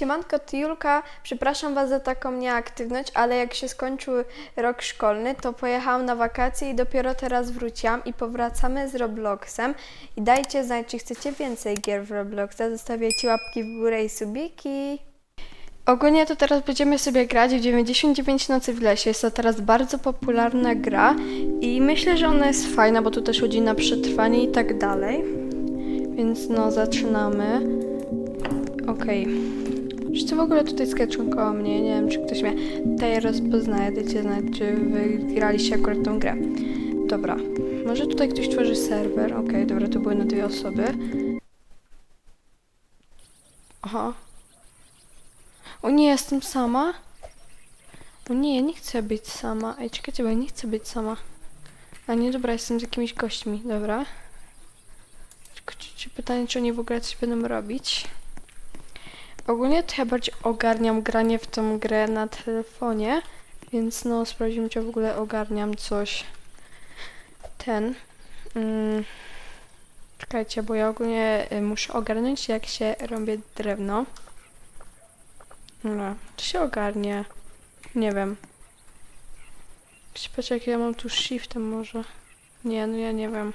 Siemanko, to Julka. Przepraszam Was za taką nieaktywność, ale jak się skończył rok szkolny, to pojechałam na wakacje i dopiero teraz wróciłam i powracamy z Robloxem. I dajcie znać, czy chcecie więcej gier w Robloxa. Zostawiajcie łapki w górę i subiki. Ogólnie to teraz będziemy sobie grać w 99 nocy w lesie. Jest to teraz bardzo popularna gra i myślę, że ona jest fajna, bo tu też chodzi na przetrwanie i tak dalej. Więc no, zaczynamy. Okej. Czy co w ogóle tutaj skaczą koło mnie? Nie wiem, czy ktoś mnie tutaj rozpoznaje. Dajcie znać, czy wy graliście akurat tą grę. Dobra. Może tutaj ktoś tworzy serwer. Okej, dobra, to były na dwie osoby. Aha. O nie, jestem sama? O nie, ja nie chcę być sama. Ej, czekajcie, bo ja nie chcę być sama. A nie, dobra, jestem z jakimiś gośćmi. Dobra. Tylko czy, czy pytanie, czy oni w ogóle coś będą robić? Ogólnie to ja bardziej ogarniam granie w tą grę na telefonie, więc no sprawdzimy, czy w ogóle ogarniam coś. Ten. Mm, czekajcie, bo ja ogólnie y, muszę ogarnąć, jak się robię drewno. Dobra, czy się ogarnie? Nie wiem. Patrz, jak ja mam tu shiftem może. Nie, no ja nie wiem.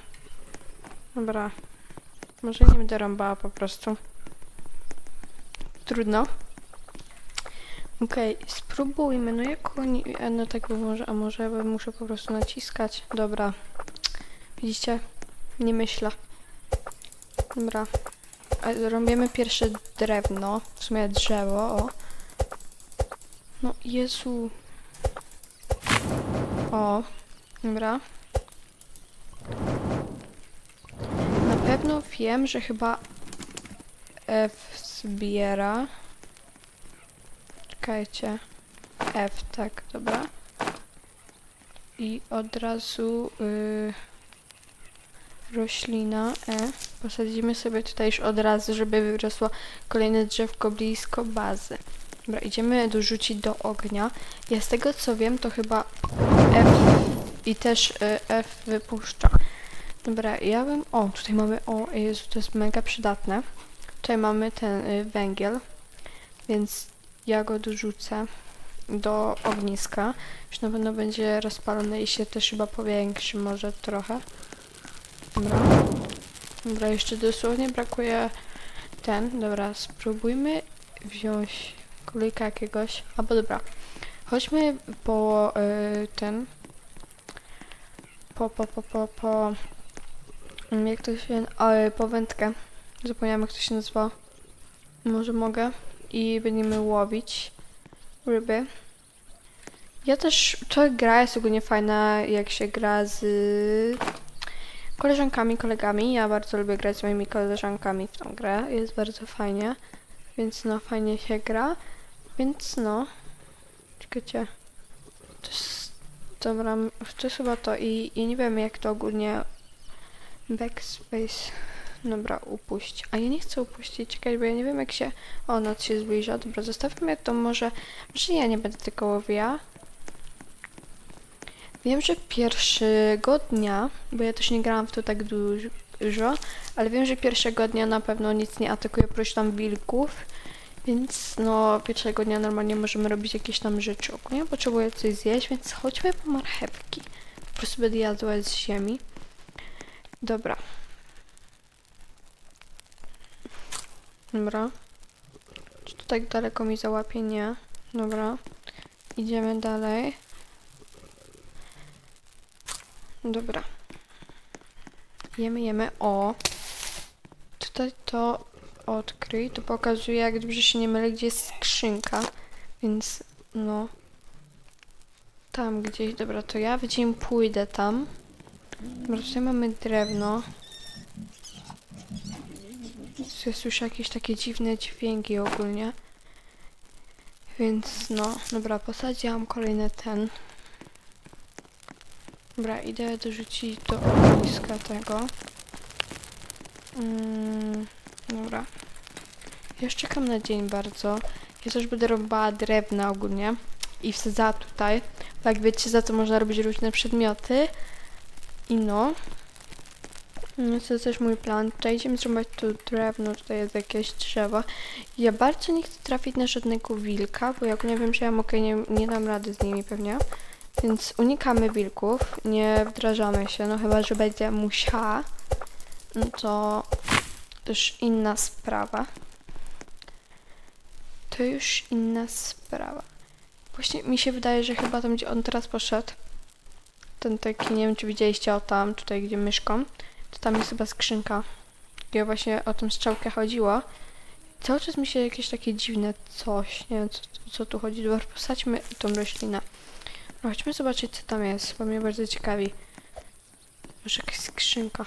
Dobra. Może nie będę rąbała po prostu. Trudno. Okej, spróbujmy. No jak oni... e, No tak może... A może muszę po prostu naciskać. Dobra. Widzicie? Nie myślę. Dobra. Robimy pierwsze drewno. W sumie drzewo, o. No, Jezu. O. Dobra. Na pewno wiem, że chyba F zbiera. Czekajcie. F, tak, dobra. I od razu y, roślina E. Posadzimy sobie tutaj już od razu, żeby wyrosło kolejne drzewko blisko bazy. Dobra, idziemy dorzucić do ognia. Ja z tego co wiem, to chyba F i też y, F wypuszcza. Dobra, ja bym... O, tutaj mamy... O, Jezu, to jest mega przydatne. Tutaj mamy ten y, węgiel, więc ja go dorzucę do ogniska. Już na pewno będzie rozpalony i się też chyba powiększy może trochę. Dobra. Dobra, jeszcze dosłownie brakuje ten. Dobra, spróbujmy wziąć królika jakiegoś. Albo dobra. Chodźmy po y, ten. Po, po, po, po, po. mm, Jak to się... O, po wędkę. Zapomniałam jak to się nazywa. Może mogę. I będziemy łowić ryby. Ja też, to gra jest ogólnie fajna, jak się gra z koleżankami, kolegami. Ja bardzo lubię grać z moimi koleżankami w tą grę. Jest bardzo fajnie. Więc no, fajnie się gra. Więc no. Czekajcie. To jest... Dobra, to jest chyba to i, i nie wiem jak to ogólnie... Backspace... Dobra, upuść. A ja nie chcę upuścić, czekaj, bo ja nie wiem jak się... O, noc się zbliża. Dobra, zostawmy to może... Może ja nie będę tylko łowiła. Wiem, że pierwszego dnia, bo ja też nie grałam w to tak duż- dużo, ale wiem, że pierwszego dnia na pewno nic nie atakuje oprócz tam wilków. Więc no, pierwszego dnia normalnie możemy robić jakieś tam rzeczy. Ogólnie potrzebuję coś zjeść, więc chodźmy po marchewki. Po prostu będę jadła z ziemi. Dobra. Dobra. Czy to tak daleko mi załapie? Nie. Dobra. Idziemy dalej. Dobra. Jemy, jemy. O. Tutaj to odkryj. To pokazuje, jak dobrze się nie mylę, gdzie jest skrzynka. Więc no. Tam gdzieś. Dobra, to ja widzimy pójdę tam. Dobra, tutaj mamy drewno. Ja słyszę jakieś takie dziwne dźwięki ogólnie. Więc no, dobra, posadziłam kolejny ten. Dobra, idę dorzucić do ogniska tego. Mm, dobra. Ja czekam na dzień bardzo. Ja też będę robiła drewna ogólnie i wsadzała tutaj. Jak wiecie, za to można robić różne przedmioty. I no. No to też mój plan. Tutaj idziemy zrąbać tu drewno, tutaj jest jakieś drzewo. Ja bardzo nie chcę trafić na żadnego wilka, bo jak nie wiem, że ja mogę, nie, nie dam rady z nimi pewnie. Więc unikamy wilków, nie wdrażamy się, no chyba, że będzie musiała. No to już inna sprawa. To już inna sprawa. Właśnie mi się wydaje, że chyba tam, gdzie on teraz poszedł, ten taki, nie wiem, czy widzieliście o tam, tutaj, gdzie mieszkam, tam jest chyba skrzynka. I właśnie o tą strzałkę chodziło. Cały czas mi się jakieś takie dziwne coś, nie wiem, co, co tu chodzi. Dobra, posadźmy tą roślinę. No, chodźmy zobaczyć, co tam jest, bo mnie bardzo ciekawi. Może jakaś skrzynka.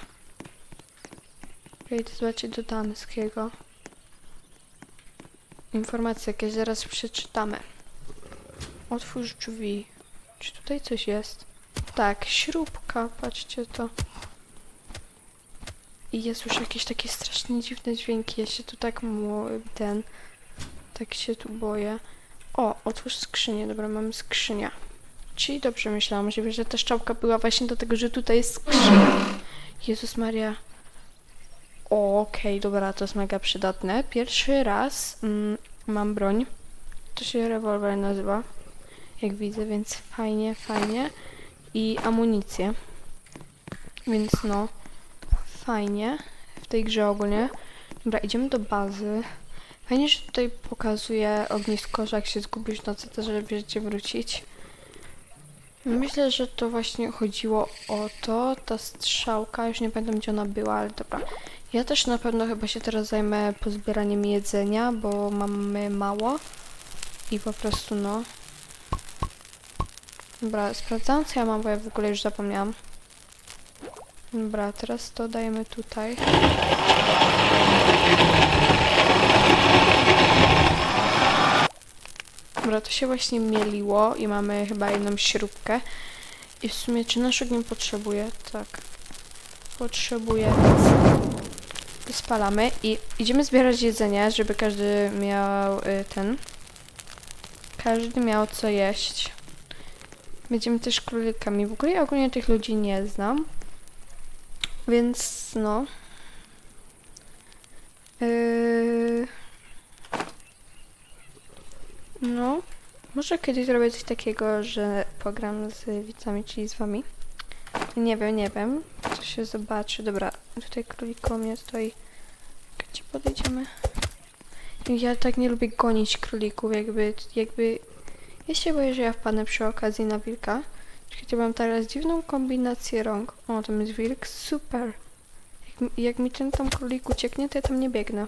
Ja idę zobaczyć do damskiego. Informacje jakieś zaraz przeczytamy. Otwórz drzwi. Czy tutaj coś jest? Tak, śrubka, patrzcie to. I jest już jakieś takie strasznie dziwne dźwięki. Ja się tu tak mu ten. Tak się tu boję. O, otwórz skrzynię. Dobra, mamy skrzynię. Czyli dobrze myślałam, możliwe, że ta szczałka była właśnie do tego, że tutaj jest skrzynia. Jezus Maria. Okej, dobra, to jest mega przydatne. Pierwszy raz mm, mam broń. To się rewolwer nazywa. Jak widzę, więc fajnie, fajnie. I amunicję. Więc no, fajnie w tej grze ogólnie. Dobra, idziemy do bazy. Fajnie, że tutaj pokazuje ognisko, że jak się zgubisz w nocy, to żeby gdzie wrócić. Myślę, że to właśnie chodziło o to, ta strzałka, już nie pamiętam gdzie ona była, ale dobra. Ja też na pewno chyba się teraz zajmę pozbieraniem jedzenia, bo mamy mało. I po prostu no. Dobra, sprawdzam co ja mam, bo ja w ogóle już zapomniałam. Dobra, teraz to dajemy tutaj. Dobra, to się właśnie mieliło i mamy chyba jedną śrubkę. I w sumie, czy nasz ogień potrzebuje? Tak. Potrzebuje, spalamy i idziemy zbierać jedzenie, żeby każdy miał y, ten. Każdy miał co jeść. Będziemy też królikami. W ogóle ja ogólnie tych ludzi nie znam. Więc no. Yy... No. Może kiedyś zrobię coś takiego, że pogram z widzami, czyli z wami. Nie wiem, nie wiem. Co się zobaczy. Dobra, tutaj królik koło mnie stoi. Gdzie podejdziemy? Ja tak nie lubię gonić królików, jakby, jakby... Ja się boję, że ja wpadnę przy okazji na wilka. Czekajcie, mam teraz dziwną kombinację rąk. O, tam jest wilk, super. Jak, jak mi ten tam królik ucieknie, to ja tam nie biegnę.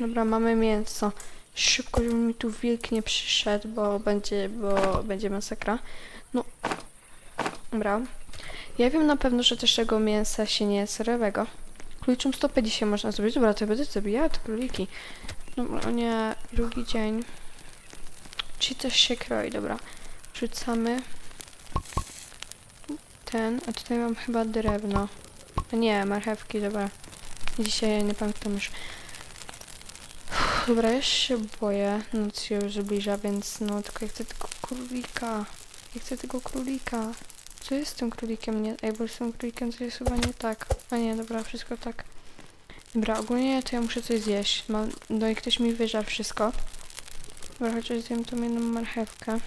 Dobra, mamy mięso. Szybko, żeby mi tu wilk nie przyszedł, bo będzie, bo będzie masakra. No, dobra. Ja wiem na pewno, że też tego mięsa się nie je serowego. Króliczą stopę dzisiaj można zrobić. Dobra, to będę zabijała te króliki. Dobra, nie, drugi dzień. Czyli też się kroi, dobra. Rzucamy ten, a tutaj mam chyba drewno. Nie, marchewki, dobra. Dzisiaj nie pamiętam już. Uff, Dobra, ja się boję. Noc się już zbliża, więc no tylko ja chcę tego królika. Ja chcę tego królika. Co jest z tym królikiem? Nie, ej, bo z tym królikiem coś jest chyba nie tak. A nie, dobra, wszystko tak. Dobra, ogólnie to ja muszę coś zjeść. Mam, no i ktoś mi wyżar wszystko. Dobra, chociaż zjem tą jedną marchewkę.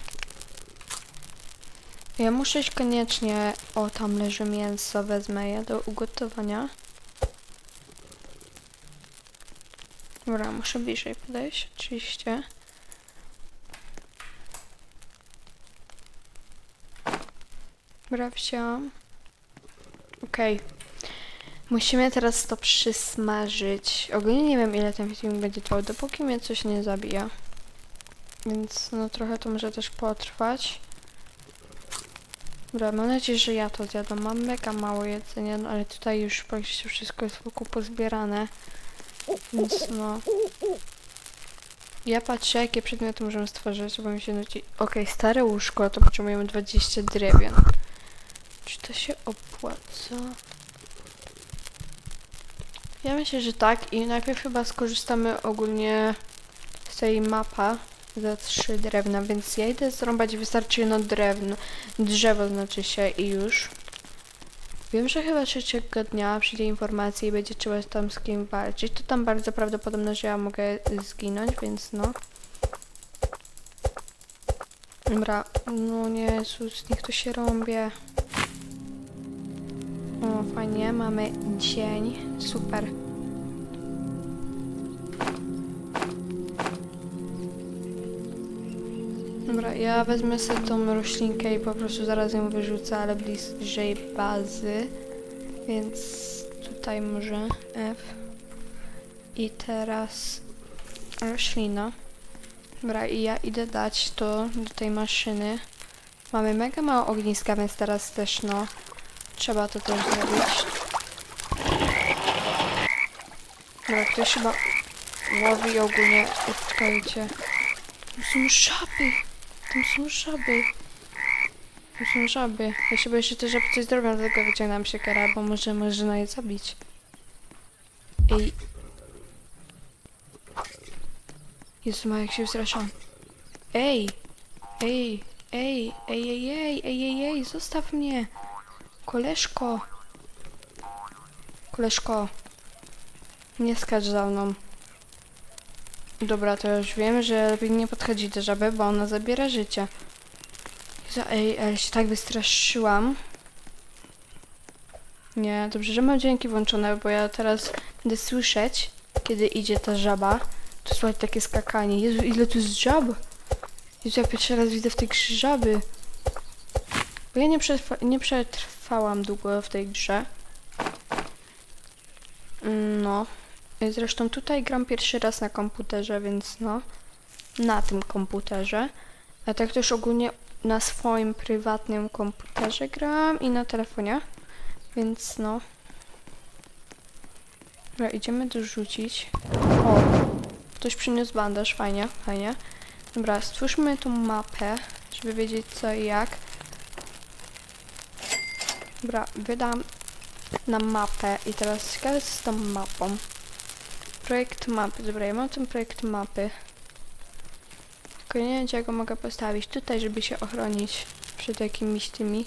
Ja muszę iść koniecznie... O, tam leży mięso, wezmę je do ugotowania. Dobra, muszę bliżej podejść, oczywiście. Dobra, wziąłam. Okej. Musimy teraz to przysmażyć. Ogólnie nie wiem ile ten film będzie trwał, dopóki mnie coś nie zabija. Więc no trochę to może też potrwać. Dobra, mam nadzieję, że ja to zjadam. Mam mega mało jedzenia, no ale tutaj już praktycznie wszystko jest wokół pozbierane. Więc no... Ja patrzę, jakie przedmioty możemy stworzyć, bo mi się nudzi. Okej, stare łóżko, to potrzebujemy 20 drewien. Czy to się opłaca? Ja myślę, że tak i najpierw chyba skorzystamy ogólnie z tej mapa za trzy drewna, więc ja idę zrąbać wystarczy jedno drewno, drzewo znaczy się i już. Wiem, że chyba trzeciego dnia przyjdzie informacja i będzie trzeba tam z kim walczyć. To tam bardzo prawdopodobne, że ja mogę zginąć, więc no. Dobra, no nie, Jezus, niech to się rąbie. O, fajnie, mamy dzień. Super. Ja wezmę sobie tą roślinkę i po prostu zaraz ją wyrzucę, ale bliżej bazy. Więc tutaj może F. I teraz roślina. Dobra, i ja idę dać to do tej maszyny. Mamy mega mało ogniska, więc teraz też no trzeba to też zrobić. Dobra, ktoś chyba łowi ogólnie. Czekajcie. Tam są żaby! Tam są żaby! Tam są żaby. Ja się boję, że te żaby coś zrobią, dlatego wyciągnąłem siekierę, bo może można je zabić. Ej. Jezu, ma jak się wystraszam. Ej! Ej! Ej! Ej, ej, ej, ej, ej, ej, zostaw mnie! Koleżko! Koleżko! Nie skacz za mną. Dobra, to już wiem, że lepiej nie podchodzić do żaby, bo ona zabiera życie. Jezu, ej, ale się tak wystraszyłam. Nie, dobrze, że mam dźwięki włączone, bo ja teraz będę słyszeć, kiedy idzie ta żaba. To słychać takie skakanie. Jezu, ile tu jest żab? Jezu, ja pierwszy raz widzę w tej grze żaby. Bo ja nie, przetrwa nie przetrwałam długo w tej grze. Mm, No. Zresztą tutaj gram pierwszy raz na komputerze, więc no. Na tym komputerze. A tak też ogólnie na swoim prywatnym komputerze gram i na telefonie. Więc no. Dobra, idziemy dorzucić. O, ktoś przyniósł bandaż, fajnie, fajnie. Dobra, stwórzmy tą mapę, żeby wiedzieć co i jak. Dobra, wydam na mapę i teraz ciekawe co z tą mapą. Projekt mapy, dobra, ja mam ten projekt mapy. Tylko nie wiem, gdzie ja go mogę postawić. Tutaj, żeby się ochronić przed jakimiś tymi.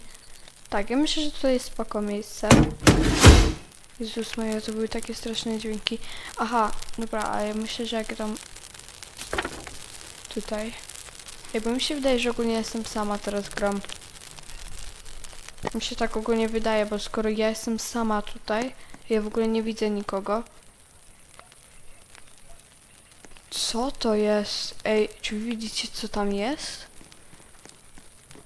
Tak, ja myślę, że tutaj jest spoko miejsce. Jezus moja, to były takie straszne dźwięki. Aha, dobra, ale ja myślę, że jak tam... Tutaj. Bo mi się wydaje, że ogólnie jestem sama teraz gram. Mi się tak ogólnie wydaje, bo skoro ja jestem sama tutaj, ja w ogóle nie widzę nikogo. Co to jest? Ej, czy widzicie co tam jest?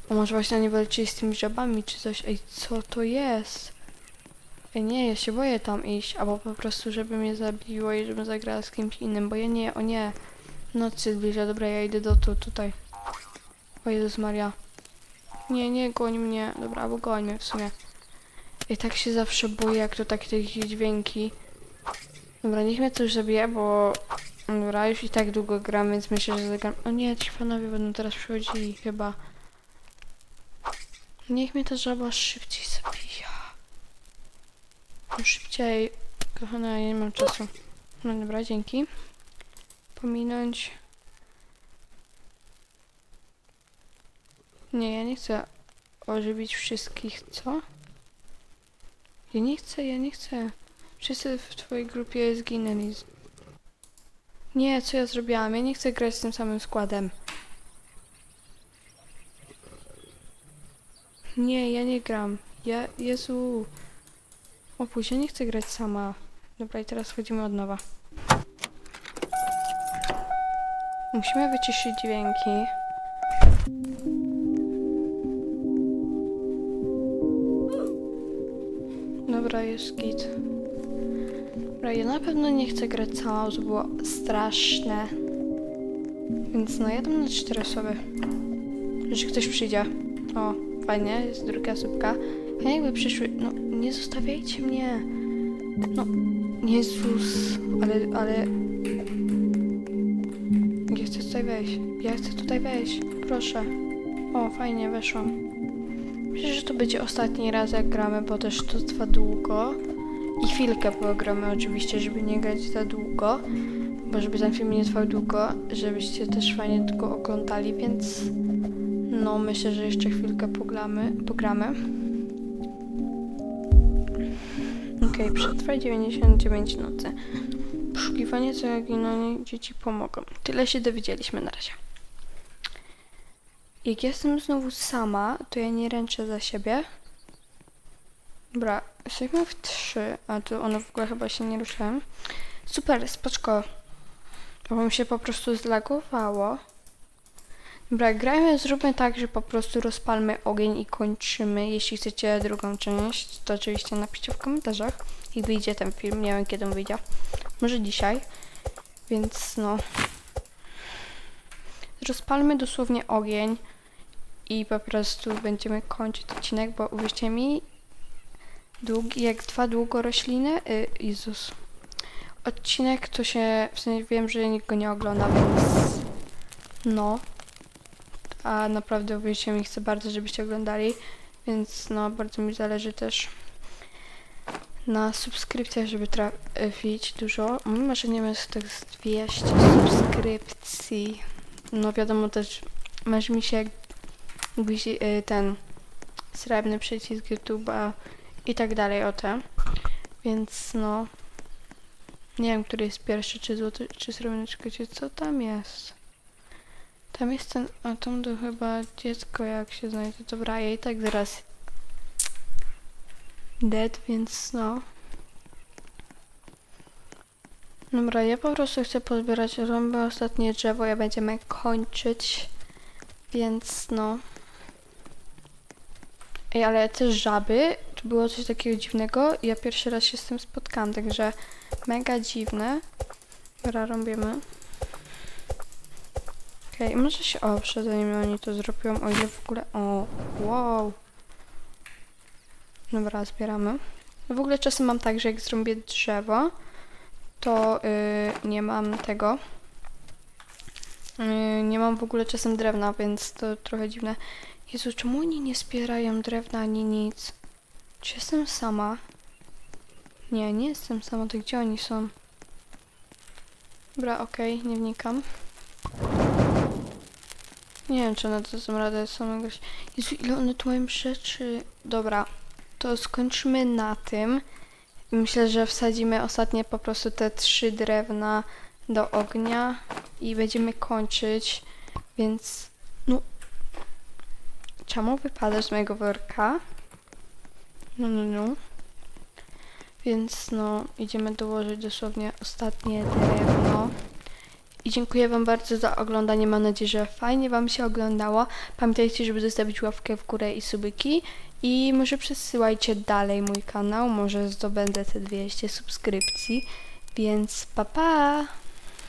A może właśnie nie walczyli z tymi żabami czy coś? Ej, co to jest? Ej, nie, ja się boję tam iść, albo po prostu, żeby mnie zabiło i żebym zagrała z kimś innym, bo ja nie, o nie. Noc się zbliża, dobra, ja idę do tu, tutaj. O Jezus Maria. Nie, nie, goń mnie. Dobra, albo goń mnie w sumie. I tak się zawsze boję, jak to takie dźwięki. Dobra, niech mnie coś zabije, bo... Dobra, już i tak długo gram, więc myślę, że zagram... O nie, ci panowie będą teraz przychodzili chyba. Niech mnie ta żaba szybciej zabija. Szybciej. Kochana, ja nie mam czasu. No dobra, dzięki. Pominąć. Nie, ja nie chcę ożywić wszystkich, co? Ja nie chcę, ja nie chcę. Wszyscy w twojej grupie zginęli. Nie, co ja zrobiłam? Ja nie chcę grać z tym samym składem. Nie, ja nie gram. Ja, Jezu. Opuść, ja nie chcę grać sama. Dobra, i teraz wchodzimy od nowa. Musimy wyciszyć dźwięki. Dobra, jest git. Dobra, ja na pewno nie chcę grać bo to było straszne. Więc no, jadę na cztery osoby. Że ktoś przyjdzie. O, fajnie, jest druga słupka. A jakby przyszły... No, nie zostawiajcie mnie. No, Jezus. Ale, ale... Ja chcę tutaj wejść. Ja chcę tutaj wejść. Proszę. O, fajnie, weszłam. Myślę, że to będzie ostatni raz jak gramy, bo też to trwa długo. I chwilkę pogramy oczywiście, żeby nie grać za długo. Bo żeby ten film nie trwał długo, żebyście też fajnie go oglądali, więc no myślę, że jeszcze chwilkę pogramy. pogramy. Okej, przetrwaj 99 nocy. Poszukiwanie zaginionych dzieci pomogą. Tyle się dowiedzieliśmy na razie. Jak jestem znowu sama, to ja nie ręczę za siebie. Dobra, jesteśmy w 3, a tu one w ogóle chyba się nie ruszają. Super, spoczko. Bo mi się po prostu zlagowało. Dobra, grajmy, zróbmy tak, że po prostu rozpalmy ogień i kończymy. Jeśli chcecie drugą część, to oczywiście napiszcie w komentarzach. Jak wyjdzie ten film, nie wiem kiedy on wyjdzie. Może dzisiaj. Więc no. Rozpalmy dosłownie ogień i po prostu będziemy kończyć odcinek, bo uwierzcie mi, długi, jak dwa długorośliny, y, Jezus. Odcinek to się, w sensie wiem, że nikt go nie ogląda, więc no. A naprawdę uwierzcie mi, chcę bardzo, żebyście oglądali, więc no, bardzo mi zależy też na subskrypcjach, żeby trafić dużo. Mimo, że nie wiem, tak z 200 subskrypcji. No wiadomo też, masz mi się y, ten srebrny przycisk YouTube'a i tak dalej o te. Więc no, nie wiem, który jest pierwszy, czy złoty, czy srebrny, czekajcie, co tam jest? Tam jest ten, a tam to chyba dziecko, jak się znajdzie. Dobra, ja i tak zaraz dead, więc no. Dobra, ja po prostu chcę pozbierać rąby, ostatnie drzewo, ja będziemy kończyć, więc no. Ej, ale te żaby, to było coś takiego dziwnego, ja pierwszy raz się z tym spotkałam, także mega dziwne. Dobra, robimy. Okej, może się oprzeć, zanim oni to zrobią, o ile w ogóle... O, wow. Dobra, zbieramy. W ogóle czasem mam tak, że jak zrobię drzewo, to yy, nie mam tego. Yy, nie mam w ogóle czasem drewna, więc to trochę dziwne. Jezu, czemu oni nie zbierają drewna ani nic? Czy jestem sama? Nie, nie jestem sama, to gdzie oni są? Dobra, okej, nie wnikam. Nie wiem, czy one to są radę samego. Jezu, ile one tu mają rzeczy. Dobra, to skończymy na tym. Myślę, że wsadzimy ostatnie po prostu te trzy drewna do ognia i będziemy kończyć, więc no... Czemu wypadasz z mojego worka? No, no, no. Więc no, idziemy dołożyć dosłownie ostatnie drewno. I dziękuję Wam bardzo za oglądanie. Mam nadzieję, że fajnie Wam się oglądało. Pamiętajcie, żeby zostawić łapkę w górę i subyki. I może przesyłajcie dalej mój kanał. Może zdobędę te 200 subskrypcji. Więc pa pa!